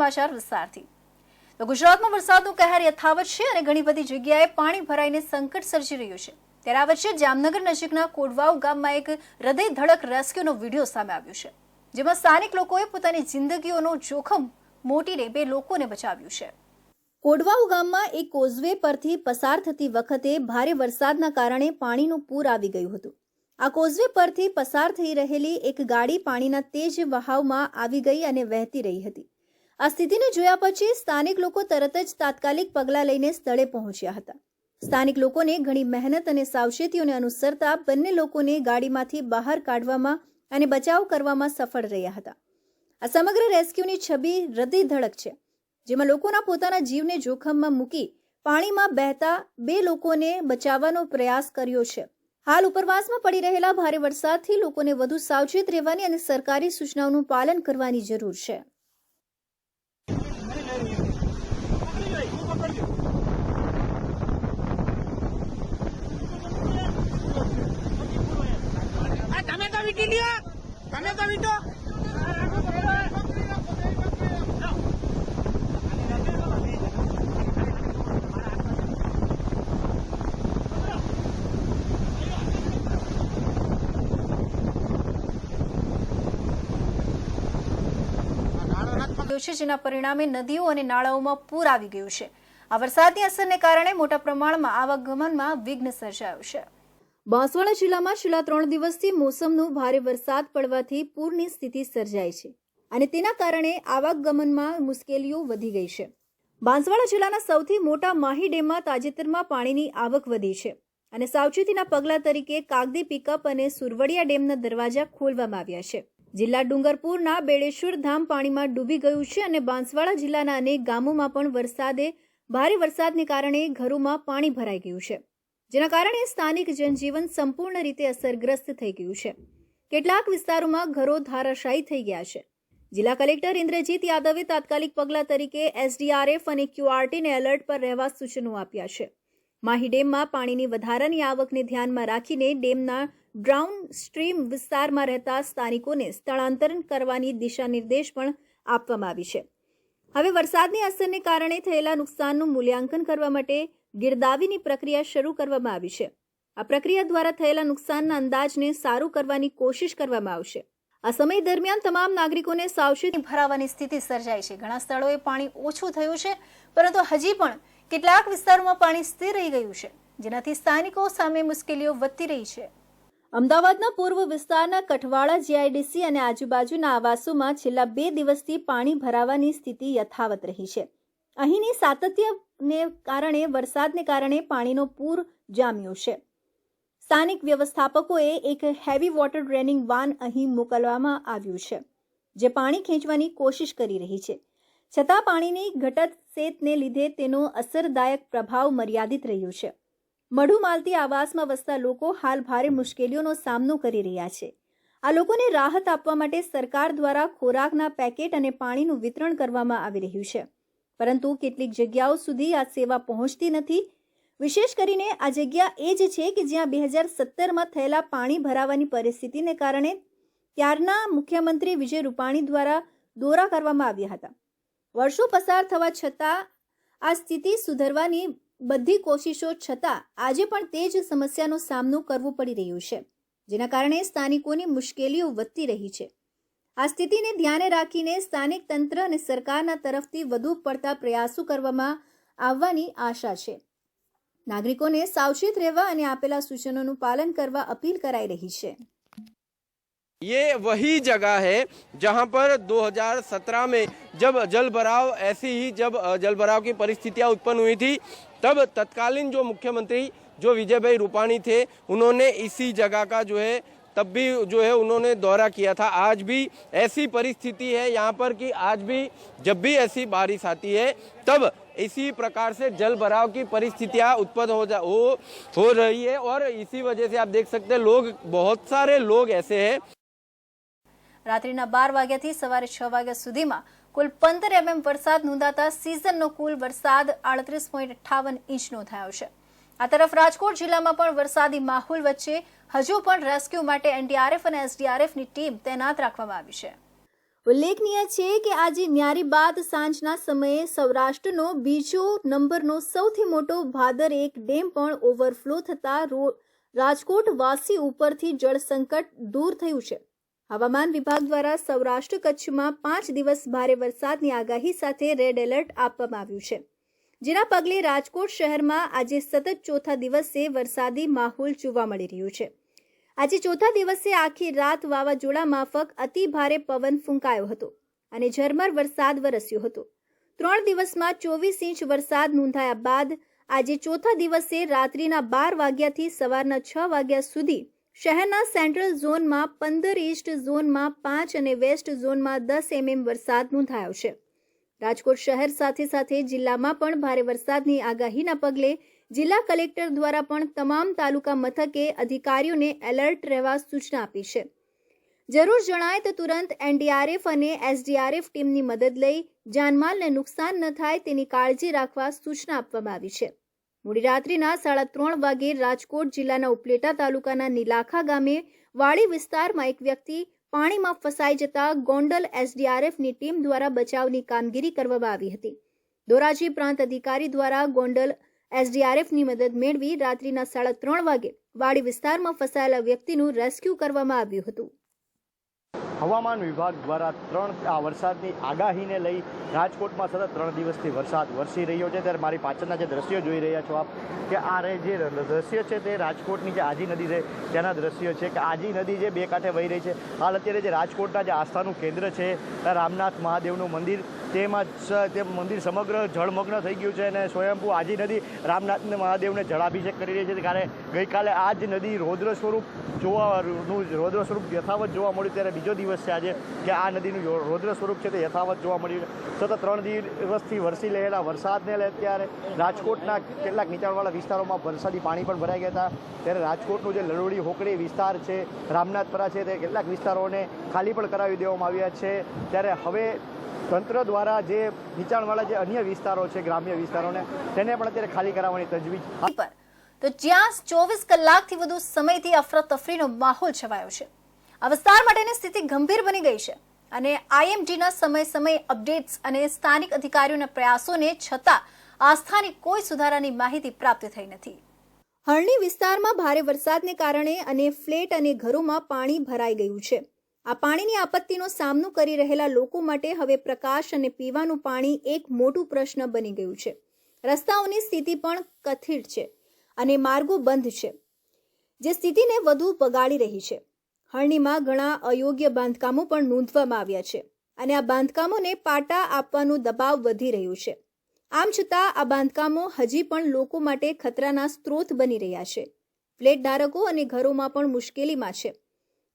સમાચાર વિસ્તારથી. તો ગુજરાતમાં વરસાદનું કહેર યથાવત છે અને ઘણી બધી જગ્યાએ પાણી ભરાઈને સંકટ સર્જી રહ્યું છે. ત્યારે આ વચ્ચે જામનગર નજીકના કોડવાવ ગામમાં એક હૃદય ધડક રેસ્ક્યુનો વીડિયો સામે આવ્યો છે, જેમાં સ્થાનિક લોકોએ પોતાની જિંદગીઓનો જોખમ મોટીને બે લોકોને બચાવ્યું છે. કોડવાવ ગામમાં એક કોઝવે પરથી પસાર થતી વખતે ભારે વરસાદના કારણે પાણીનું પૂર આવી ગયું હતું. આ કોઝવે પરથી પસાર થઈ રહેલી એક ગાડી પાણીના તેજ વહાવમાં આવી ગઈ અને વહેતી રહી હતી. આ સ્થિતિને જોયા પછી સ્થાનિક લોકો તરત જ તાત્કાલિક પગલાં લઈને સ્થળે પહોંચ્યા હતા. સ્થાનિક લોકોને ઘણી મહેનત અને સાવચેતીઓને અનુસરતા બંને લોકોને ગાડીમાંથી બહાર કાઢવામાં અને બચાવ કરવામાં સફળ રહ્યા હતા. આ સમગ્ર રેસ્ક્યુની છબી હૃદય ધડક છે, જેમાં લોકોના પોતાના જીવને જોખમમાં મૂકી પાણીમાં બહેતા બે લોકોને બચાવવાનો પ્રયાસ કર્યો છે. હાલ ઉપરવાસમાં પડી રહેલા ભારે વરસાદથી લોકોને વધુ સાવચેત રહેવાની અને સરકારી સૂચનાઓનું પાલન કરવાની જરૂર છે આ તમે તો વીટી લ્યો. તમે તો વીટો છે જેના પરિણામે નદીઓ અને નાળાઓમાં પૂર આવી ગયું છે. આ વરસાદની અસરને કારણે મોટા પ્રમાણમાં આવાગમનમાં વિઘ્ન સર્જાયું છે. બાંસવાડા જિલ્લામાં છેલ્લા ત્રણ દિવસથી મોસમનો ભારે વરસાદ પડવાથી પૂરની સ્થિતિ સર્જાઈ છે અને તેના કારણે આવાગમનમાં મુશ્કેલીઓ વધી ગઈ છે. બાંસવાડા જિલ્લાના સૌથી મોટા માહી ડેમમાં તાજેતરમાં પાણીની આવક વધી છે અને સાવચેતીના પગલા તરીકે કાગદી પિકઅપ અને સુરવડિયા ડેમના દરવાજા ખોલવામાં આવ્યા છે. જિલ્લા ડુંગરપુરના બેડેશ્વર ધામ પાણીમાં ડૂબી ગયું છે અને બાંસવાડા જિલ્લાના અનેક ગામોમાં પણ વરસાદે ભારે વરસાદને કારણે ઘરોમાં પાણી ભરાઈ ગયું છે. જેના કારણે સ્થાનિક જનજીવન સંપૂર્ણ રીતે અસરગ્રસ્ત થઈ ગયું છે. કેટલાક વિસ્તારોમાં ઘરો ધારાશાયી થઈ ગયા છે. જિલ્લા કલેક્ટર ઇન્દ્રજીત યાદવે તાત્કાલિક પગલા તરીકે એસડીઆરએફ અને ક્યુઆરટીને એલર્ટ પર રહેવા સૂચનો આપ્યા છે. માહી ડેમમાં પાણીની વધારાની આવકને ધ્યાનમાં રાખીને ડેમના ડ્રાઉન સ્ટ્રીમ વિસ્તારમાં રહેતા સ્થાનિકોને સ્થળાંતરણ કરવાની દિશા નિર્દેશ પણ આપવામાં આવી છે. હવે વરસાદની અસરને કારણે થયેલા નુકસાનનું મૂલ્યાંકન કરવા માટે ગિરદાવીની પ્રક્રિયા શરૂ કરવામાં આવી છે. આ પ્રક્રિયા દ્વારા થયેલા નુકસાનના અંદાજને સારું કરવાની કોશિશ કરવામાં આવશે. આ સમય દરમિયાન તમામ નાગરિકોને સાવચેતી ભરાવાની સ્થિતિ સર્જાઈ છે. ઘણા સ્થળોએ પાણી ઓછું થયું છે, પરંતુ હજી પણ કેટલાક વિસ્તારોમાં પાણી સ્થિર રહી ગયું છે, જેનાથી સ્થાનિકો સામે મુશ્કેલીઓ વધતી રહી છે. અમદાવાદના પૂર્વ વિસ્તારના કઠવાળા જીઆઈડીસી અને આજુબાજુના આવાસોમાં છેલ્લા બે દિવસથી પાણી ભરાવાની સ્થિતિ યથાવત રહી છે. અહીંની સાતત્યને કારણે, વરસાદને કારણે પાણીનો પૂર જામ્યો છે. સ્થાનિક વ્યવસ્થાપકોએ એક હેવી વોટર ડ્રેનિંગ વાન અહીં મોકલવામાં આવ્યું છે, જે પાણી ખેંચવાની કોશિશ કરી રહી છે. છતાં પાણીની ઘટત સેતને લીધે તેનો અસરદાયક પ્રભાવ મર્યાદિત રહ્યો છે. મઢુ માલતી આવાસમાં વસતા લોકો હાલ ભારે મુશ્કેલીઓનો સામનો કરી રહ્યા છે. આ લોકોને રાહત આપવા માટે સરકાર દ્વારા ખોરાકના પેકેટ અને પાણીનું વિતરણ કરવામાં આવી રહ્યું છે. પરંતુ કેટલીક જગ્યાઓ સુધી આ સેવા પહોંચતી નથી. વિશેષ કરીને આ જગ્યા એ જ છે કે જ્યાં બે હજાર સત્તરમાં થયેલા પાણી ભરાવાની પરિસ્થિતિને કારણે ત્યારના મુખ્યમંત્રી વિજય રૂપાણી દ્વારા દોરા કરવામાં આવ્યા હતા. વર્ષો પસાર થવા છતાં આ સ્થિતિ સુધરવાની બધી કોશિશો છતાં આજે પણ તે જ સમસ્યાનો સામનો કરવો પડી રહ્યો છે, જેના કારણે સ્થાનિકોની મુશ્કેલીઓ વધતી રહી છે. આ સ્થિતિને ધ્યાને રાખીને સ્થાનિક તંત્ર અને સરકારના તરફથી વધુ પડતા પ્રયાસો કરવામાં આવવાની આશા છે નાગરિકોને સાવચેત રહેવા અને આપેલા સૂચનોનું પાલન કરવા અપીલ કરાઈ રહી છે ये वही जगह है जहां पर 2017 में जब जल भराव ऐसी ही जब अ, जल भराव की परिस्थितियां उत्पन्न हुई थी तब तत्कालीन जो मुख्यमंत्री जो विजय भाई रूपाणी थे उन्होंने इसी जगह का जो है तब भी जो है उन्होंने दौरा किया था आज भी ऐसी परिस्थिति है यहाँ पर कि आज भी जब भी ऐसी बारिश आती है तब इसी प्रकार से जल भराव की परिस्थितियां उत्पन्न हो जा हो हो रही है और इसी वजह से आप देख सकते हैं लोग बहुत सारे लोग ऐसे हैं રાત્રિના બાર વાગ્યાથી સવારે છ વાગ્યા સુધીમાં કુલ પંદર એમએમ વરસાદ નોંધાતા સિઝનનો કુલ વરસાદ આડત્રીસ પોઈન્ટ અઠ્ઠાવન ઇંચ નોંધાયો છે આ તરફ રાજકોટ જિલ્લામાં પણ વરસાદી માહોલ વચ્ચે હજુ પણ રેસ્ક્યુ માટે એનડીઆરએફ અને એસડીઆરએફની ટીમ તૈનાત રાખવામાં આવી છે. ઉલ્લેખનીય છે કે આજે ન્યારી બાદ સાંજના સમયે સૌરાષ્ટ્રનો બીજો નંબરનો સૌથી મોટો ભાદર એક ડેમ પણ ઓવરફ્લો થતા રાજકોટ વાસી ઉપરથી જળસંકટ દૂર થયું છે. હવામાન વિભાગ દ્વારા સૌરાષ્ટ્ર કચ્છમાં પાંચ દિવસ ભારે વરસાદની આગાહી સાથે રેડ એલર્ટ આપવામાં આવ્યું છે. જેના પગલે રાજકોટ શહેરમાં આજે સતત ચોથા દિવસે વરસાદી માહોલ જોવા મળી રહ્યું છે. આજે ચોથા દિવસે આખી રાત વાવાઝોડા માફક અતિ ભારે પવન ફૂંકાયો હતો અને ઝરમર વરસાદ વરસ્યો હતો. ત્રણ દિવસમાં ચોવીસ ઇંચ વરસાદ નોંધાયા બાદ આજે ચોથા દિવસે રાત્રિના બાર વાગ્યાથી સવારના છ વાગ્યા સુધી શહેરના સેન્ટ્રલ ઝોનમાં પંદર ઇસ્ટ ઝોનમાં પાંચ અને વેસ્ટ ઝોનમાં દસ એમએમ વરસાદ નોંધાયો છે. રાજકોટ શહેર સાથે સાથે જિલ્લામાં પણ ભારે વરસાદની આગાહીના પગલે જિલ્લા કલેક્ટર દ્વારા પણ તમામ તાલુકા મથકે અધિકારીઓને એલર્ટ રહેવા સૂચના આપી છે. જરૂર જણાય તો તુરંત એનડીઆરએફ અને એસડીઆરએફ ટીમની મદદ લઈ જાનમાલને નુકસાન ન થાય તેની કાળજી રાખવા સૂચના આપવામાં આવી છે. મોડી સાડા ત્રણ વાગે રાજકોટ જિલ્લાના ઉપલેટા તાલુકાના નીલાખા ગામે વાડી વિસ્તારમાં એક વ્યક્તિ પાણીમાં ફસાઈ જતા ગોંડલ એસડીઆરએફની ટીમ દ્વારા બચાવની કામગીરી કરવામાં આવી હતી. ધોરાજી પ્રાંત અધિકારી દ્વારા ગોંડલ એસડીઆરએફની મદદ મેળવી રાત્રિના સાડા ત્રણ વાગે વાડી વિસ્તારમાં ફસાયેલા વ્યક્તિનું રેસ્ક્યુ કરવામાં આવ્યું હતું. હવામાન વિભાગ દ્વારા ત્રણ આ વરસાદની આગાહીને લઈ રાજકોટમાં સતત ત્રણ દિવસથી વરસાદ વરસી રહ્યો છે. ત્યારે મારી પાછળના જે દ્રશ્યો જોઈ રહ્યા છો આપ કે આ જે દ્રશ્ય છે તે રાજકોટની જે આજી નદી છે તેના દ્રશ્યો છે કે આજી નદી જે બે કાંઠે વહી રહી છે. હાલ અત્યારે જે રાજકોટના જે આસ્થાનું કેન્દ્ર છે, રામનાથ મહાદેવનું મંદિર તેમાં તે મંદિર સમગ્ર જળમગ્ન થઈ ગયું છે અને સ્વયંભૂ આજી નદી રામનાથ મહાદેવને જળાભિષેક કરી રહી છે. કારણ ગઈકાલે આ જ નદી રૌદ્ર સ્વરૂપ જોવાનું રૌદ્ર સ્વરૂપ યથાવત જોવા મળ્યું. ત્યારે બીજો દિવસ છે આજે કે આ નદીનું રૌદ્ર સ્વરૂપ છે તે યથાવત જોવા મળ્યું. સતત ત્રણ દિવસથી વરસી રહેલા વરસાદને લઈ અત્યારે રાજકોટના કેટલાક નીચાણવાળા વિસ્તારોમાં વરસાદી પાણી પણ ભરાઈ ગયા હતા. ત્યારે રાજકોટનું જે લડોડી હોકડી વિસ્તાર છે રામનાથપરા છે તે કેટલાક વિસ્તારોને ખાલી પણ કરાવી દેવામાં આવ્યા છે. ત્યારે હવે તંત્ર દ્વારા જે નીચાણવાળા જે અન્ય વિસ્તારો છે, ગ્રામ્ય વિસ્તારોને, તેને પણ અત્યારે ખાલી કરાવવાની તજવીજ તો જ્યાં ચોવીસ કલાકથી વધુ સમયથી અફરાતફરીનો માહોલ છવાયો છે. આ વિસ્તાર માટેની સ્થિતિ ગંભીર બની ગઈ છે અને આઈએમડીના સમય સમય અપડેટ્સ અને સ્થાનિક અધિકારીઓના પ્રયાસોને છતાં આસ્થાની કોઈ સુધારાની માહિતી પ્રાપ્ત થઈ નથી. હરણી વિસ્તારમાં ભારે વરસાદને કારણે અને ફ્લેટ અને ઘરોમાં પાણી ભરાઈ ગયું છે. આ પાણીની આપત્તિનો સામનો કરી રહેલા લોકો માટે હવે પ્રકાશ અને પીવાનું પાણી એક મોટું પ્રશ્ન બની ગયું છે. રસ્તાઓની સ્થિતિ પણ કથિત છે અને માર્ગો બંધ છે, જે સ્થિતિને વધુ બગાડી રહી છે. હરણીમાં ઘણા અયોગ્ય બાંધકામો પણ નોંધવામાં આવ્યા છે અને આ બાંધકામોને પાટા આપવાનું દબાવ વધી રહ્યું છે. આમ છતાં આ બાંધકામો હજી પણ લોકો માટે ખતરાના સ્ત્રોત બની રહ્યા છે. ફ્લેટ ધારકો અને ઘરોમાં પણ મુશ્કેલીમાં છે.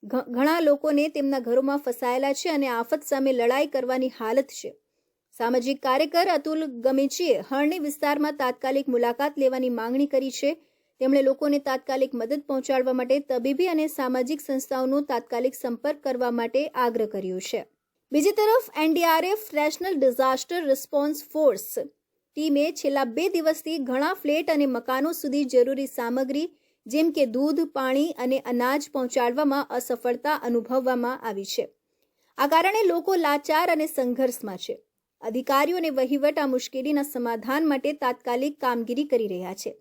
ઘણા લોકોને તેમના ઘરોમાં ફસાયેલા છે અને આફત સામે લડાઈ કરવાની હાલત છે. સામાજિક કાર્યકર અતુલ ગમેચીએ હરણી વિસ્તારમાં તાત્કાલિક મુલાકાત લેવાની માંગણી કરી છે. તેમણે લોકોને તાત્કાલિક મદદ પહોંચાડવા માટે તબીબી અને સામાજિક સંસ્થાઓનો તાત્કાલિક સંપર્ક કરવા માટે આગ્રહ કર્યો છે. બીજી તરફ NDRF national disaster response force ટીમે છેલ્લા બે દિવસથી ઘણા ફ્લેટ અને મકાનો સુધી જરૂરી સામગ્રી જેમ કે દૂધ, પાણી અને અનાજ પહોંચાડવામાં અસફળતા અનુભવવામાં આવી છે. આ કારણે લોકો લાચાર અને સંઘર્ષમાં છે. અધિકારીઓ અને વહીવટ આ મુશ્કેલીના સમાધાન માટે તાત્કાલિક કામગીરી કરી રહ્યા છે.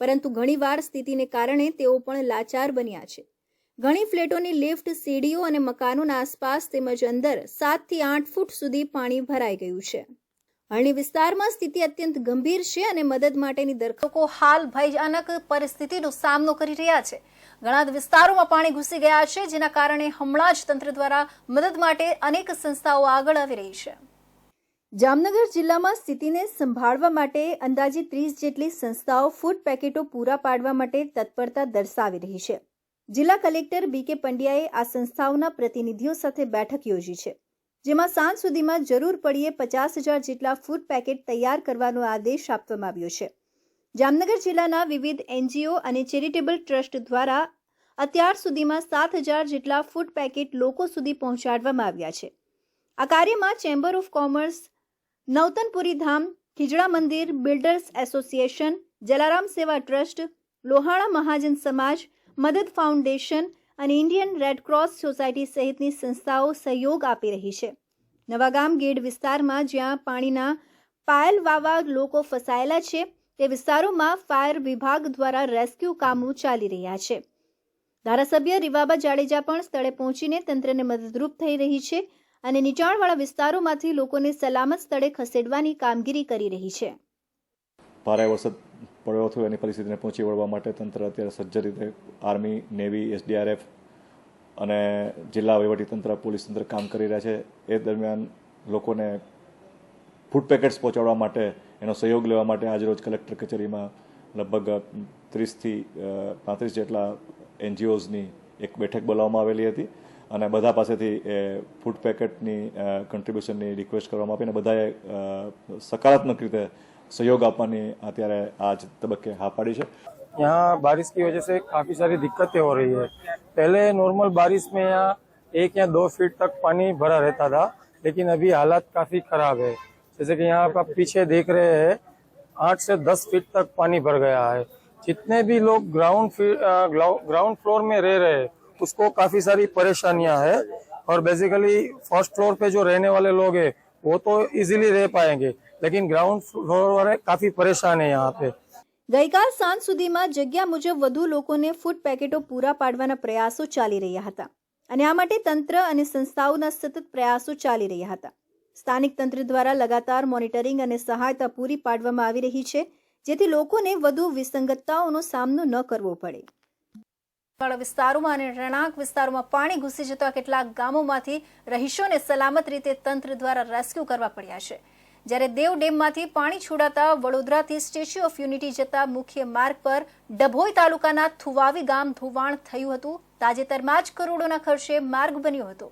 પરંતુ ઘણીવાર સ્થિતિને કારણે તેઓ પણ લાચાર બન્યા છે. ઘણી ફ્લેટોની લિફ્ટ, સીડીઓ અને મકાનોના આસપાસ તેમજ અંદર સાતથી આઠ ફૂટ સુધી પાણી ભરાઈ ગયું છે. હરણી વિસ્તારમાં સ્થિતિ અત્યંત ગંભીર છે અને મદદ માટેની દરખાસ્તો હાલ ભયજનક પરિસ્થિતિનો સામનો કરી રહ્યા છે. ઘણા વિસ્તારોમાં પાણી ઘૂસી ગયા છે, જેના કારણે હમણાં જ તંત્ર દ્વારા મદદ માટે અનેક સંસ્થાઓ આગળ આવી રહી છે. જામનગર જિલ્લામાં સ્થિતિને સંભાળવા માટે અંદાજે ત્રીસ જેટલી સંસ્થાઓ ફૂડ પેકેટો પૂરા પાડવા માટે તત્પરતા દર્શાવી રહી છે. જિલ્લા કલેક્ટર બી કે પંડ્યાએ આ સંસ્થાઓના પ્રતિનિધિઓ સાથે બેઠક યોજી છે. જેમાં સાંજ સુધીમાં જરૂર પડીએ પચાસ હજાર જેટલા ફૂડ પેકેટ તૈયાર કરવાનો આદેશ આપવામાં આવ્યો છે. જામનગર જિલ્લાના વિવિધ એનજીઓ અને ચેરિટેબલ ટ્રસ્ટ દ્વારા અત્યાર સુધીમાં સાત હજાર જેટલા ફૂડ પેકેટ લોકો સુધી પહોંચાડવામાં આવ્યા છે. આ કાર્યમાં chamber of commerce Navtanpuri Dham, Khijda Mandir builders association Jalaram સેવા ટ્રસ્ટ, લોહાણા મહાજન સમાજ, મદદ ફાઉન્ડેશન અને ઇન્ડિયન રેડક્રોસ સોસાયટી સહિતની સંસ્થાઓ સહયોગ આપી રહી છે. નવાગામ ગેડ વિસ્તારમાં જ્યાં પાણીના પાયલ વાવા લોકો ફસાયેલા છે, તે વિસ્તારોમાં ફાયર વિભાગ દ્વારા રેસ્ક્યુ કામો ચાલી રહ્યા છે. ધારાસભ્ય રીવાબા જાડેજા પણ સ્થળે પહોંચીને તંત્રને મદદરૂપ થઈ રહી છે અને નીચાણવાળા વિસ્તારોમાંથી લોકોને સલામત સ્થળે ખસેડવાની કામગીરી કરી રહી છે. ભારે વરસાદ પડ્યો હતો એની પરિસ્થિતિને પહોંચી વળવા માટે તંત્ર અત્યારે સજ્જ રીતે આર્મી નેવી એસડીઆરએફ અને જિલ્લા વહીવટીતંત્ર પોલીસ તંત્ર કામ કરી રહ્યા છે. એ દરમિયાન લોકોને ફૂડ પેકેટ્સ પહોંચાડવા માટે, એનો સહયોગ લેવા માટે આજરોજ કલેક્ટર કચેરીમાં લગભગ ત્રીસથી પાંત્રીસ જેટલા એનજીઓઝની એક બેઠક બોલાવવામાં આવેલી હતી અને બધા પાસેથી એ ફૂડ પેકેટની કન્ટ્રીબ્યુશનની રિક્વેસ્ટ કરવામાં આપીને બધાએ સકારાત્મક રીતે સહયોગ આપવાની અત્યારે આ જ તબક્કે હા પાડી છે यहाँ बारिश की वजह से काफी सारी दिक्कतें हो रही है पहले नॉर्मल बारिश में यहाँ एक या दो फीट तक पानी भरा रहता था लेकिन अभी हालात काफी खराब है जैसे कि यहाँ आप पीछे देख रहे हैं आठ से दस फीट तक पानी भर गया है जितने भी लोग ग्राउंड ग्राउंड फ्लोर में रह रहे हैं उसको काफी सारी परेशानियां है और बेसिकली फर्स्ट फ्लोर पे जो रहने वाले लोग हैं वो तो इजीली रह पाएंगे लेकिन ग्राउंड फ्लोर वाले काफी परेशान है यहाँ पे ગઈકાલ સાંજ સુધીમાં જગ્યા મુજબ વધુ લોકોને ફૂડ પેકેટો પૂરા પાડવાના પ્રયાસો ચાલી રહ્યા હતા અને આ માટે તંત્ર અને સંસ્થાઓના સતત પ્રયાસો ચાલી રહ્યા હતા સ્થાનિક તંત્ર દ્વારા લગાતાર મોનિટરિંગ અને સહાયતા પૂરી પાડવામાં આવી રહી છે જેથી લોકોને વધુ વિસંગતતાઓનો સામનો ન કરવો પડે વાળા વિસ્તારોમાં અને રહેણાંક વિસ્તારોમાં પાણી ઘૂસી જતા કેટલાક ગામોમાંથી રહીશોને સલામત રીતે તંત્ર દ્વારા રેસ્ક્યુ કરવા પડ્યા છે જ્યારે દેવ ડેમમાંથી પાણી છોડાતા વડોદરાથી સ્ટેચ્યુ ઓફ યુનિટી જતા મુખ્ય માર્ગ પર ડભોઈ તાલુકાના થુવાવી ગામ ધોવાણ થયું હતું. તાજેતરમાં જ કરોડોના ખર્ચે માર્ગ બન્યો હતો.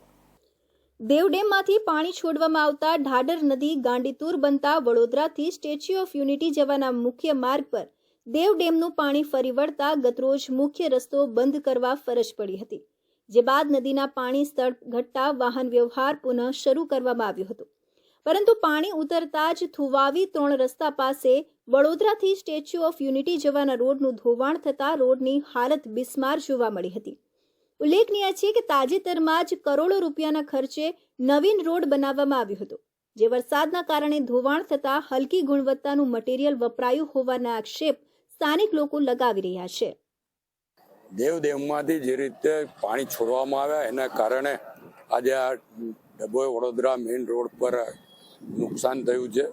દેવ ડેમમાંથી પાણી છોડવામાં આવતા ઢાડર નદી ગાંડીતુર બનતા વડોદરાથી સ્ટેચ્યુ ઓફ યુનિટી જવાના મુખ્ય માર્ગ પર દેવ ડેમનું પાણી ફરી વળતા ગતરોજ મુખ્ય રસ્તો બંધ કરવા ફરજ પડી હતી, જે બાદ નદીના પાણી સ્તર ઘટતા વાહન વ્યવહાર પુનઃ શરૂ કરવામાં આવ્યો હતો. પરંતુ પાણી ઉતરતા જ થુવાવી ત્રણ રસ્તા પાસે વડોદરાથી સ્ટેચ્યુ ઓફ યુનિટી જવાના રોડનું ધોવાણ થતા રોડની હાલત બિસ્માર જોવા મળી હતી. ઉલ્લેખનીય છે કે તાજેતરમાં જ કરોડો રૂપિયાના ખર્ચે નવીન રોડ બનાવવામાં આવ્યો હતો, જે વરસાદના કારણે ધોવાણ થતા હલકી ગુણવત્તાનું મટીરિયલ વપરાયું હોવાના આક્ષેપ સ્થાનિક લોકો લગાવી રહ્યા છે. દેવ ડેમમાંથી જે રીતે પાણી છોડવામાં આવ્યા, એના કારણે આજે આ ડભોઈ વડોદરા મેઇન રોડ પર નુકસાન થયું છે.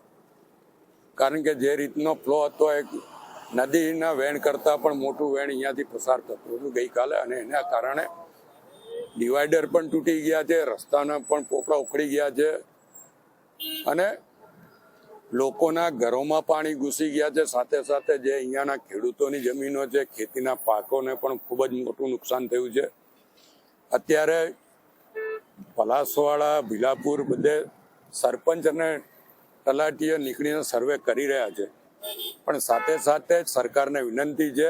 કારણ કે જે રીતનો ફ્લો હતો, એક નદીના વેણ કરતાં પણ મોટું વેણ અહીંયાથી પસાર થતું હતું ગઈકાલે અને એના કારણે ડિવાઈડર પણ તૂટી ગયા છે, રસ્તાના પણ પોપડા ઉખડી ગયા છે અને લોકોના ઘરોમાં પાણી ઘૂસી ગયા છે. સાથે સાથે જે અહીંયાના ખેડૂતોની જમીનો છે, ખેતીના પાકોને પણ ખૂબ જ મોટું નુકસાન થયું છે. અત્યારે પલાસવાડા, ભીલાપુર બધે સરપંચ અને તલાટીઓ નીકળીને સર્વે કરી રહ્યા છે. પણ સાથે સાથે સરકારને વિનંતી છે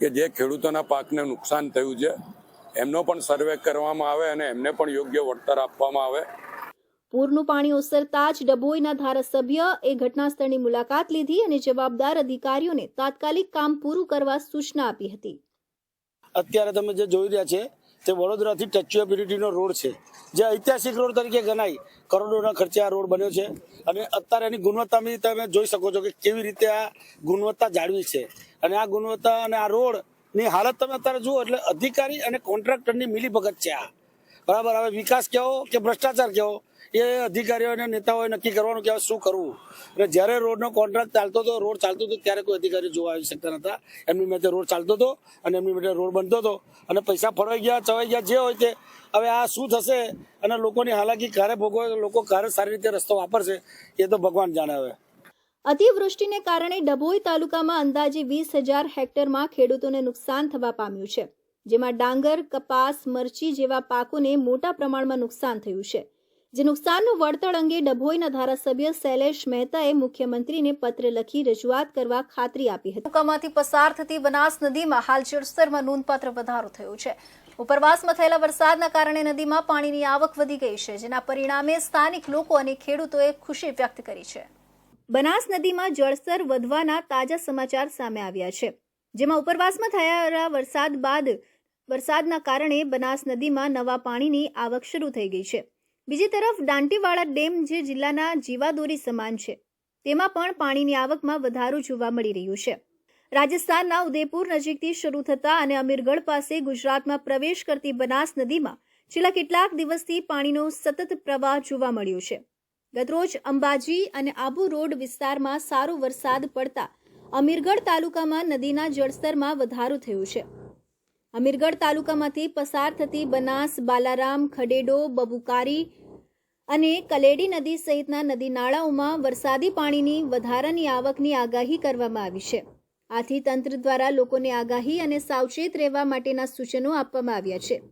કે જે ખેડૂતોના પાકને નુકસાન થયું છે એમનો પણ સર્વે કરવામાં આવે અને એમને પણ યોગ્ય વળતર આપવામાં આવે. પૂરનું પાણી ઓસરતા જ ડભોઈના ધારાસભ્ય એ ઘટના સ્થળની મુલાકાત લીધી અને જવાબદાર અધિકારીઓને તાત્કાલિક કામ પૂરું કરવા સૂચના આપી હતી. અત્યારે તમે જે જોઈ રહ્યા છે તે વડોદરાથી સ્ટેચ્યુ ઓફ યુનિટીનો રોડ છે. જે ઐતિહાસિક રોડ તરીકે ગણાય. કરોડોના ખર્ચે આ રોડ બન્યો છે. અને અત્યારે એની ગુણવત્તામાં તમે જોઈ શકો છો કે કેવી રીતે આ ગુણવત્તા જાળવી છે. અને આ ગુણવત્તા અને આ રોડની હાલત તમે અત્યારે જુઓ એટલે અધિકારી અને કોન્ટ્રાક્ટરની મિલીભગત છે આ. બરાબર? હવે વિકાસ કહો કે ભ્રષ્ટાચાર કેવો? એ અધિકારીઓ અને નેતાઓએ નક્કી કરવાનું કે શું કરવું? અને જ્યારે રોડનો કોન્ટ્રાક્ટ ચાલતો હતો, રોડ ચાલતો હતો, ત્યારે કોઈ અધિકારી જોવા આવી શકતા નતા એમની મેં રોડ ચાલતો હતો અને એમની મેં રોડ બનતો હતો. અને પૈસા ફરવાઈ ગયા, ચવાઈ ગયા, જે હોય તે. હવે આ શું થશે? અને લોકોની હાલાકી ક્યારે ભોગવે લોકો ક્યારે સારી રીતે રસ્તો વાપરશે? એ તો ભગવાન જાણે હવે. અતિવૃષ્ટિને કારણે ડભોઈ તાલુકામાં અંદાજે વીસ હજાર હેક્ટરમાં ખેડૂતોને નુકસાન થવા પામ્યું છે. જેમાં ડાંગર, કપાસ, મરચી જેવા પાકોને મોટા પ્રમાણમાં નુકસાન થયું છે. જે નુકસાનનું વળતર અંગે ડભોઈના ધારાસભ્ય શૈલેષ મહેતાએ મુખ્યમંત્રીને પત્ર લખી રજૂઆત કરવા ખાતરી આપી હતી. ભૂકંપમાંથી પસાર થતી બનાસ નદીમાં હાલ જળસ્તરમાં નોંધપાત્ર વધારો થયો છે. ઉપરવાસમાં થયેલા વરસાદના કારણે નદીમાં પાણીની આવક વધી ગઈ છે જેના પરિણામે સ્થાનિક લોકો અને ખેડૂતોએ ખુશી વ્યક્ત કરી છે. બનાસ નદીમાં જળસ્તર વધવાના તાજા સમાચાર સામે આવ્યા છે. જેમાં ઉપરવાસમાં થયેલા વરસાદ બાદ વરસાદના કારણે બનાસ નદીમાં નવા પાણીની આવક શરૂ થઈ ગઈ છે. બીજી તરફ દાંટીવાળા ડેમ જે જિલ્લાના જીવાદોરી સમાન છે, તેમાં પણ પાણીની આવકમાં વધારો જોવા મળી રહ્યું છે. રાજસ્થાનના ઉદયપુર નજીકથી શરૂ થતા અને અમીરગઢ પાસે ગુજરાતમાં પ્રવેશ કરતી બનાસ નદીમાં છેલ્લા કેટલાક દિવસથી પાણીનો સતત પ્રવાહ જોવા મળ્યો છે. ગતરોજ અંબાજી અને આબુ રોડ વિસ્તારમાં સારો વરસાદ પડતા અમીરગઢ તાલુકામાં નદીના જળસ્તરમાં વધારો થયો છે. અમીરગઢ તાલુકામાંથી પસાર થતી બનાસ, બાલારામ, ખડેડો, બબુકારી અને કલેડી નદી સહિતના નદી નાળાઓમાં વરસાદી પાણીની વધારાની આવકની આગાહી કરવામાં આવી છે. આથી તંત્ર દ્વારા લોકોને આગાહી અને સાવચેત રહેવા માટેના સૂચનો આપવામાં આવ્યા છે.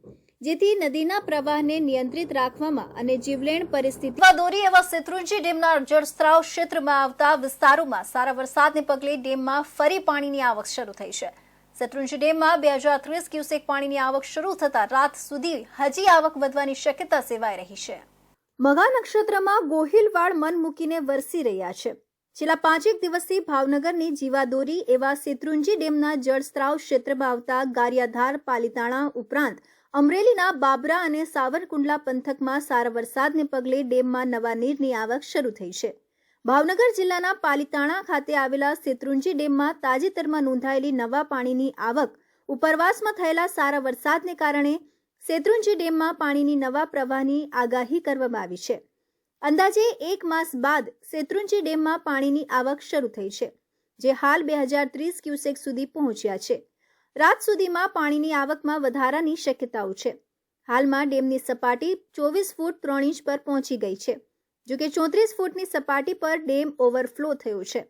જેથી નદીના પ્રવાહને નિયંત્રિત રાખવામાં અને જીવલેણ પરિસ્થિતિ દોરી એવા શેત્રુંજી ડેમના જળસ્ત્રાવ ક્ષેત્રમાં આવતા વિસ્તારોમાં સારા વરસાદને પગલે ડેમમાં ફરી પાણીની આવક શરૂ થઈ છે. શેત્રુંજી ડેમમાં બે હજાર ત્રીસ ક્યુસેક પાણીની આવક શરૂ થતા રાત સુધી હજી આવક વધવાની શક્યતા સેવાઈ રહી છે. મઘા નક્ષત્રમાં ગોહિલવાડ મન મૂકીને વરસી રહ્યા છે. છેલ્લા પાંચેક દિવસથી ભાવનગરની જીવાદોરી એવા શેત્રુંજી ડેમના જળસ્ત્રાવ ક્ષેત્રમાં આવતા ગારિયાધાર, પાલીતાણા ઉપરાંત અમરેલીના બાબરા અને સાવરકુંડલા પંથકમાં સારા વરસાદને પગલે ડેમમાં નવા નીરની આવક શરૂ થઈ છે. ભાવનગર જિલ્લાના પાલીતાણા ખાતે આવેલા શેત્રુંજી ડેમમાં તાજેતરમાં નોંધાયેલી નવા પાણીની આવક ઉપરવાસમાં થયેલા સારા વરસાદને કારણે શેત્રુંજી ડેમમાં પાણીની નવા પ્રવાહની આગાહી કરવામાં આવી છે. અંદાજે એક માસ બાદ શેત્રુંજી ડેમમાં પાણીની આવક શરૂ થઈ છે, જે હાલ બે હજાર ત્રીસ ક્યુસેક સુધી પહોંચ્યા છે. રાત સુધીમાં પાણીની આવકમાં વધારાની શક્યતાઓ છે. હાલમાં ડેમની સપાટી ચોવીસ ફૂટ ત્રણ ઇંચ પર પહોંચી ગઈ છે. જોકે ચોત્રીસ ફૂટની સપાટી પર ડેમ ઓવરફ્લો થયો છે.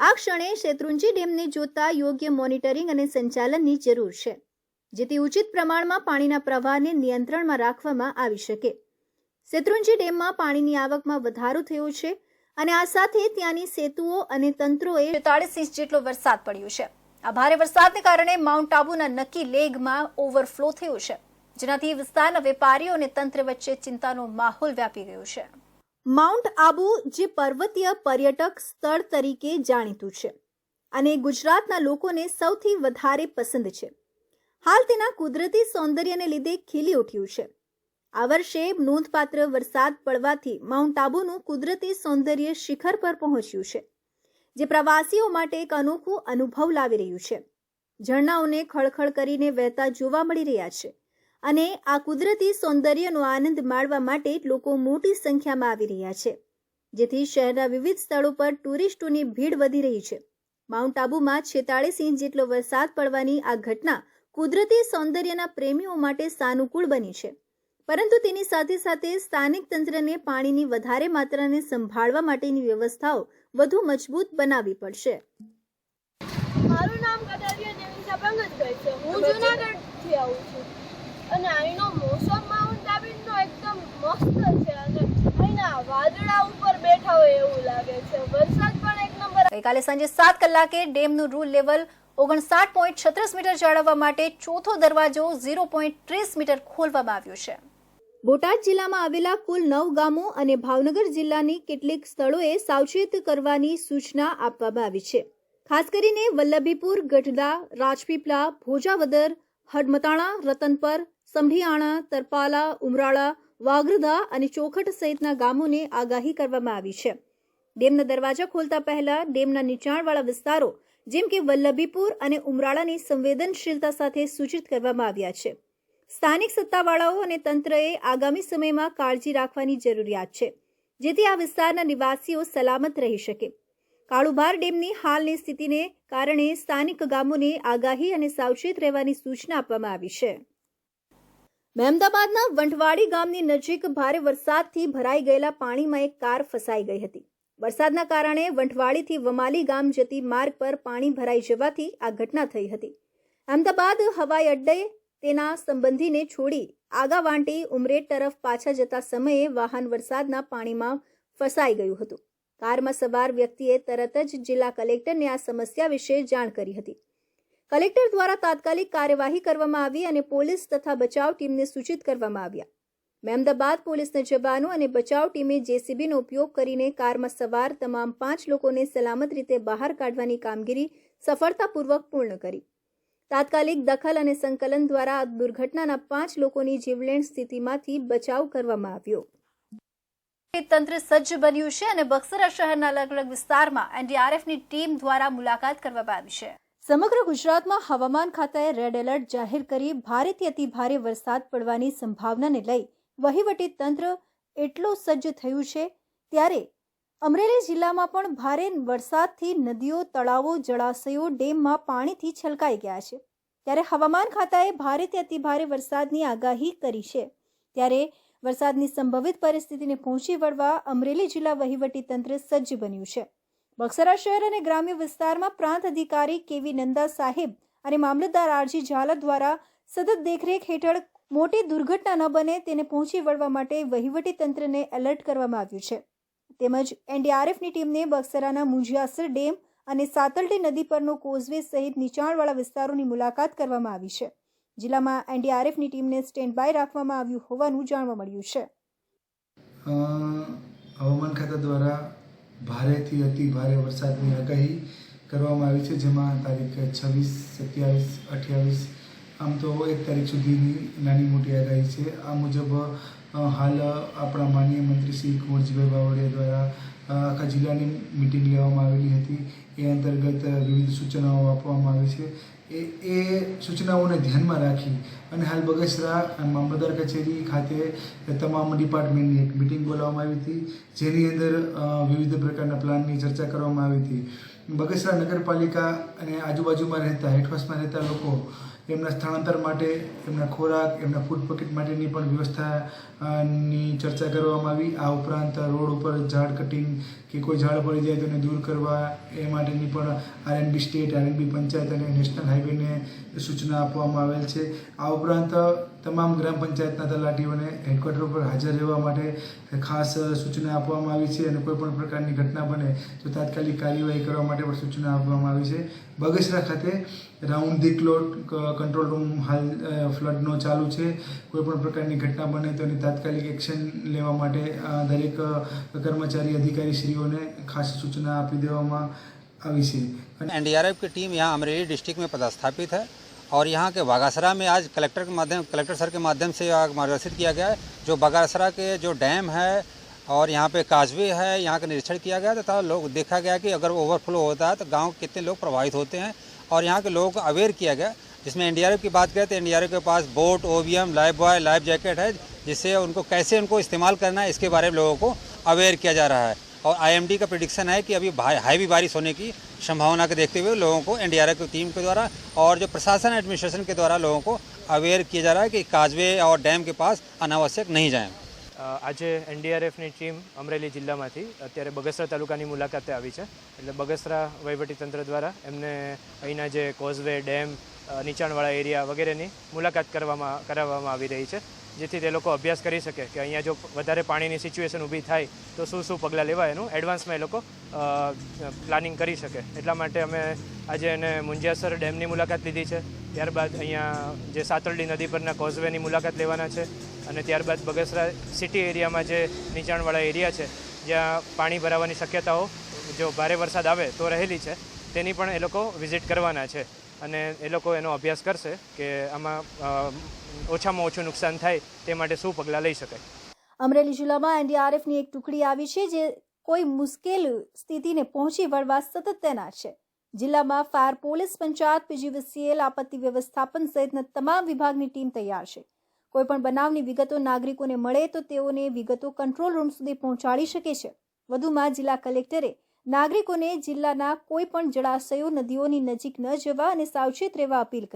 આ ક્ષણે શેત્રુંજી ડેમને જોતા યોગ્ય મોનિટરિંગ અને સંચાલનની જરૂર છે, જેથી ઉચિત પ્રમાણમાં પાણીના પ્રવાહને નિયંત્રણમાં રાખવામાં આવી શકે. શેત્રુંજી ડેમમાં પાણીની આવકમાં વધારો થયો છે અને આ સાથે ત્યાંની સેતુઓ અને તંત્રોએ બેતાળીસ ઇંચ જેટલો વરસાદ પડ્યો છે. આ ભારે વરસાદને કારણે માઉન્ટ આબુના નક્કી લેગમાં ઓવરફ્લો થયો છે, જેનાથી વિસ્તારના વેપારીઓ અને તંત્ર વચ્ચે ચિંતાનો માહોલ વ્યાપી ગયો છે. માઉન્ટ આબુ જે પર્વતીય પર્યટક સ્થળ તરીકે જાણીતું છે અને ગુજરાતના લોકોને સૌથી વધારે પસંદ છે. હાલ તેના કુદરતી સૌંદર્યને લીધે ખીલી ઉઠ્યું છે. આ વર્ષે નોંધપાત્ર વરસાદ પડવાથી માઉન્ટ આબુનું કુદરતી સૌંદર્ય શિખર પર પહોંચ્યું છે, જે પ્રવાસીઓ માટે એક અનોખું અનુભવ લાવી રહ્યું છે. ઝરણાઓને ખળખળ કરીને વહેતા જોવા મળી રહ્યા છે. અને આ કુદરતી સૌંદર્યનો આનંદ માણવા માટે લોકો મોટી સંખ્યામાં આવી રહ્યા છે. જેથી શહેરના વિવિધ સ્થળો પર ટુરિસ્ટોની ભીડ વધી રહી છે. માઉન્ટ આબુમાં છેતાળીસ ઇંચ જેટલો વરસાદ પડવાની આ ઘટના કુદરતી સૌંદર્યના પ્રેમીઓ માટે સાનુકૂળ બની છે. પરંતુ તેની સાથે સાથે સ્થાનિક તંત્રને પાણીની વધારે માત્રાને સંભાળવા માટેની વ્યવસ્થાઓ વધુ મજબૂત બનાવવી પડશે. મારું નામ છે. હું જુનાગઢથી આવું છું. અને અહીંનો મોસમ માઉન્ટ આબુનો એકદમ મસ્ત છે અને અહીંના વાદળા ઉપર બેઠા હોય એવું લાગે છે. વરસાદ પણ એક નંબર ગઈકાલે સાંજે સાત કલાકે ડેમનું રૂલ લેવલ ઓગણસાઠ પોઈન્ટ છત્રીસ મીટર જાળવવા માટે ચોથો દરવાજો ઝીરો પોઈન્ટ ત્રીસ મીટર ખોલવામાં આવ્યો છે. બોટાદ જિલ્લામાં આવેલા કુલ નવ ગામો અને ભાવનગર જિલ્લાની કેટલીક સ્થળોએ સાવચેત કરવાની સૂચના આપવામાં આવી છે. ખાસ કરીને વલ્લભીપુર ગઢડા રાજપીપળા ભોજાવદર હડમતાણા રતનપર સમઢિયાણા તરપાલા, ઉમરાળા વાગરધા અને ચોખટ સહિતના ગામોને આગાહી કરવામાં આવી છે. ડેમના દરવાજા ખોલતા પહેલા ડેમના નીચાણવાળા વિસ્તારો, જેમ કે વલ્લભીપુર અને ઉમરાળાની સંવેદનશીલતા સાથે સૂચિત કરવામાં આવ્યા છે. સ્થાનિક સત્તાવાળાઓ અને તંત્રએ આગામી સમયમાં કાળજી રાખવાની જરૂરિયાત છે, જેથી આ વિસ્તારના નિવાસીઓ સલામત રહી શકે. કાળુભાર ડેમની હાલની સ્થિતિને કારણે સ્થાનિક ગામોને આગાહી અને સાવચેત રહેવાની સૂચના આપવામાં આવી છે. મહેમદાબાદના વંઠવાડી ગામની નજીક ભારે વરસાદથી ભરાઈ ગયેલા પાણીમાં એક કાર ફસાઈ ગઈ હતી. વરસાદના કારણે વંઠવાડીથી વમાલી ગામ જતી માર્ગ પર પાણી ભરાઈ જવાથી આ ઘટના થઈ હતી. અમદાવાદ હવાઈ અડ્ડે તેના સંબંધીને છોડી આગા વાંટી ઉમરેઠ તરફ પાછા જતા સમયે વાહન વરસાદના પાણીમાં ફસાઈ ગયું હતું. કારમાં સવાર વ્યક્તિએ તરત જ જિલ્લા કલેક્ટરને આ સમસ્યા વિશે જાણ કરી હતી. કલેક્ટર દ્વારા તાત્કાલિક કાર્યવાહી કરવામાં આવી અને પોલીસ તથા બચાવ ટીમને સૂચિત કરવામાં આવ્યા. મહેમદાબાદ પોલીસના જવાનો અને બચાવ ટીમે જેસીબીનો ઉપયોગ કરીને કારમાં સવાર તમામ પાંચ લોકોને સલામત રીતે બહાર કાઢવાની કામગીરી સફળતાપૂર્વક પૂર્ણ કરી. તાત્કાલિક દખલ અને સંકલન દ્વારા દુર્ઘટનાના પાંચ લોકોની જીવલેણ સ્થિતિમાંથી બચાવ કરવામાં આવ્યો. તંત્ર સજ્જ બન્યું છે અને બક્સરા શહેરના અલગ અલગ વિસ્તારમાં એનડીઆરએફની ટીમ દ્વારા મુલાકાત કરવામાં આવી છે. સમગ્ર ગુજરાતમાં હવામાન ખાતાએ રેડ એલર્ટ જાહેર કરી ભારેથી અતિ ભારે વરસાદ પડવાની સંભાવનાને લઈ વહીવટી તંત્ર એટલું સજ્જ થયું છે. ત્યારે અમરેલી જિલ્લામાં પણ ભારે વરસાદથી નદીઓ, તળાવો, જળાશયો, ડેમમાં પાણીથી છલકાઈ ગયા છે. ત્યારે હવામાન ખાતાએ ભારેથી અતિ ભારે વરસાદની આગાહી કરી છે. ત્યારે વરસાદની સંભવિત પરિસ્થિતિને પહોંચી વળવા અમરેલી જિલ્લા વહીવટી તંત્ર સજ્જ બન્યું છે. બક્સરા શહેર અને ગ્રામ્ય વિસ્તારમાં પ્રાંત અધિકારી કેવી નંદા સાહેબ અને મામલતદાર આરજી ઝાલા દ્વારા સતત દેખરેખ હેઠળ મોટી દુર્ઘટના ન બને તેને પહોંચી વળવા માટે વહીવટી તંત્રને એલર્ટ કરવામાં આવ્યું છે. તેમજ એનડીઆરએફની ટીમને બક્સરાના મુંજિયાસર ડેમ અને સાતલટી નદી પરનો કોઝવે સહિત નીચાણવાળા વિસ્તારોની મુલાકાત કરવામાં આવી છે. જિલ્લામાં એનડીઆરએફની ટીમને સ્ટેન્ડ બાય રાખવામાં આવ્યું હોવાનું જાણવા મળ્યું છે. હવામાન ખાતા દ્વારા ભારેથી અતિ ભારે વરસાદની આગાહી કરવામાં આવી છે, જેમાં તારીખ છવ્વીસ, સત્યાવીસ, અઠ્યાવીસ, આમ તો એક તારીખ સુધીની નાની મોટી આગાહી છે. આ મુજબ હાલ આપણા માનનીય મંત્રી શ્રી કુંવરજીભાઈ બાવળિયા દ્વારા આખા જિલ્લાની મિટિંગ લેવામાં આવેલી હતી. એ અંતર્ગત વિવિધ સૂચનાઓ આપવામાં આવી છે. એ એ સૂચનાઓને ધ્યાનમાં રાખી અને હાલ બગસરા મામલતદાર કચેરી ખાતે તમામ ડિપાર્ટમેન્ટની એક મિટિંગ બોલાવવામાં આવી હતી. જેની અંદર વિવિધ પ્રકારના પ્લાનની ચર્ચા કરવામાં આવી હતી. બગસરા નગરપાલિકા અને આજુબાજુમાં રહેતા હેઠવાસમાં રહેતા લોકો એમના સ્થળાંતર માટે, એમના ખોરાક, એમના ફૂડ પેકેટ માટેની પણ વ્યવસ્થા ની ચર્ચા કરવામાં આવી. આ ઉપરાંત રોડ ઉપર ઝાડ કટિંગ કે કોઈ ઝાડ પડી જાય તો એને દૂર કરવા, એ માટેની પણ આરએનબી સ્ટેટ આરએનબી પંચાયત અને નેશનલ હાઈવેને સૂચના આપવામાં આવેલ છે. આ ઉપરાંત તમામ ગ્રામ પંચાયતના તલાટીઓને હેડક્વાર્ટર પર હાજર રહેવા માટે ખાસ સૂચના આપવામાં આવી છે અને કોઈ પણ પ્રકારની ઘટના બને તો તાત્કાલિક કાર્યવાહી કરવા માટે પણ સૂચના આપવામાં આવી છે બગસરા ખાતે round the clock control room હાલ અ, ફ્લડનો ચાલુ છે કોઈ પણ પ્રકારની ઘટના બને તો એની તાત્કાલિક એક્શન લેવા માટે અ, દરેક અ, કર્મચારી અધિકારીશ્રીઓને ખાસ સૂચના આપી દેવામાં આવી છે અને एनडीआरएफ की टीम यहाँ अमरेली डिस्ट्रिक्ट में पदस्थापित है और यहाँ के बागासरा में आज कलेक्टर के माध्यम, कलेक्टर सर के माध्यम से मार्गदर्शित किया गया है, जो बागासरा के जो डैम है और यहाँ पे काजवे है, यहाँ का निरीक्षण किया गया तथा लोग, देखा गया कि अगर ओवरफ्लो होता है तो गाँव के कितने लोग प्रभावित होते हैं और यहाँ के लोगों को अवेयर किया गया। जिसमें एनडीआरएफ की बात करें तो एनडीआरएफ के पास boat OVM life buoy life jacket है, जिससे उनको, कैसे उनको इस्तेमाल करना है, इसके बारे में लोगों को अवेयर किया जा रहा है। और आईएमडी का प्रिडिक्शन है कि अभी हैवी बारिश होने की संभावना को देखते हुए लोगों को एनडीआरएफ की टीम के द्वारा और जो प्रशासन एडमिनिस्ट्रेशन के द्वारा लोगों को अवेयर किया जा रहा है कि काजवे और डैम के पास अनावश्यक नहीं जाएं અ, આજે એનડીઆરએફની ટીમ અમરેલી જિલ્લામાંથી અત્યારે બગસરા તાલુકાની મુલાકાતે આવી છે એટલે બગસરા વહીવટીતંત્ર દ્વારા એમને અહીંના જે કોઝવે ડેમ અ, નીચાણવાળા એરિયા વગેરેની મુલાકાત કરવામાં કરાવવામાં આવી રહી છે જેથી તે લોકો અભ્યાસ કરી શકે કે અહીંયા જો વધારે પાણીની સિચ્યુએશન ઊભી થાય તો શું શું પગલાં લેવાય એનું એડવાન્સમાં એ લોકો પ્લાનિંગ કરી શકે. એટલા માટે અમે આજે એને મુંજિયાસર ડેમની મુલાકાત લીધી છે. ત્યારબાદ અહીંયા જે સાતરડી નદી પરના કોઝવેની મુલાકાત લેવાના છે અને ત્યારબાદ બગસરા સિટી એરિયામાં જે નીચાણવાળા એરિયા છે, જ્યાં પાણી ભરાવાની શક્યતાઓ, જો ભારે વરસાદ આવે તો રહેલી છે, તેની પણ એ લોકો વિઝિટ કરવાના છે. અને એ લોકો એનો અભ્યાસ કરશે કે આમાં ઓછામાં ઓછું નુકસાન થાય તે માટે શું પગલાં લઈ શકાય અમરેલી જિલ્લામાં એનડીઆરએફની એક ટુકડી આવી છે જે કોઈ મુશ્કેલ સ્થિતિને પહોંચી વળવા સતત તૈનાત છે. જિલ્લામાં ફાયર પોલીસ, પંચાયત, પીજીવીસીએલ, આપત્તિ વ્યવસ્થાપન સહિતના તમામ વિભાગની ટીમ તૈયાર છે. કોઈપણ બનાવની વિગતો નાગરિકોને મળે તો તેઓને વિગતો કંટ્રોલ રૂમ સુધી પહોંચાડી શકે છે. વધુમાં જિલ્લા કલેક્ટરે નાગરિકોને જિલ્લાના કોઈ પણ જળાશયો નદીઓની નજીક ન જવા અને સાવચેત રહેવા અપીલ કરી.